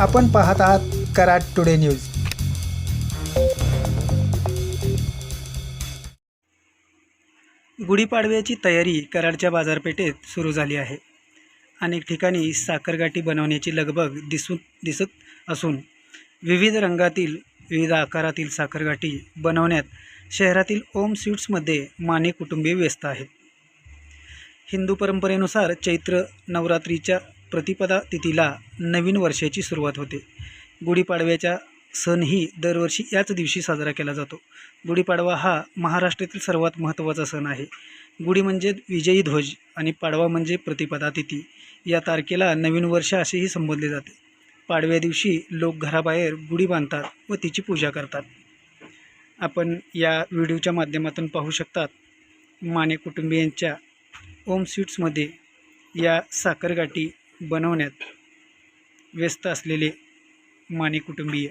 आपण पाहत आहात कराड टुडे न्यूज. गुढीपाडव्याची तयारी कराडच्या बाजारपेठेत सुरू झाली आहे. अनेक ठिकाणी साखरगाठी बनवण्याची लगबग दिसून दिसत असून विविध रंगातील विविध आकारातील साखरगाठी बनवण्यात शहरातील ओम स्वीट्समध्ये माने कुटुंबीय व्यस्त आहेत. हिंदू परंपरेनुसार चैत्र नवरात्रीच्या प्रतिपदा तिथीला नवीन वर्षाची सुरुवात होते. गुढीपाडव्याचा सणही दरवर्षी याच दिवशी साजरा केला जातो. गुढीपाडवा हा महाराष्ट्रातील सर्वात महत्त्वाचा सण आहे. गुढी म्हणजे विजयी ध्वज आणि पाडवा म्हणजे प्रतिपदा तिथी या तारखेला नवीन वर्ष असेही संबोधले जाते. पाडव्या दिवशी लोक घराबाहेर गुढी बांधतात व तिची पूजा करतात. आपण या व्हिडिओच्या माध्यमातून पाहू शकतात माने कुटुंबियांच्या ओम स्वीट्समध्ये या साखरगाठी बनवण्यात व्यस्त असलेले माने कुटुंबीय.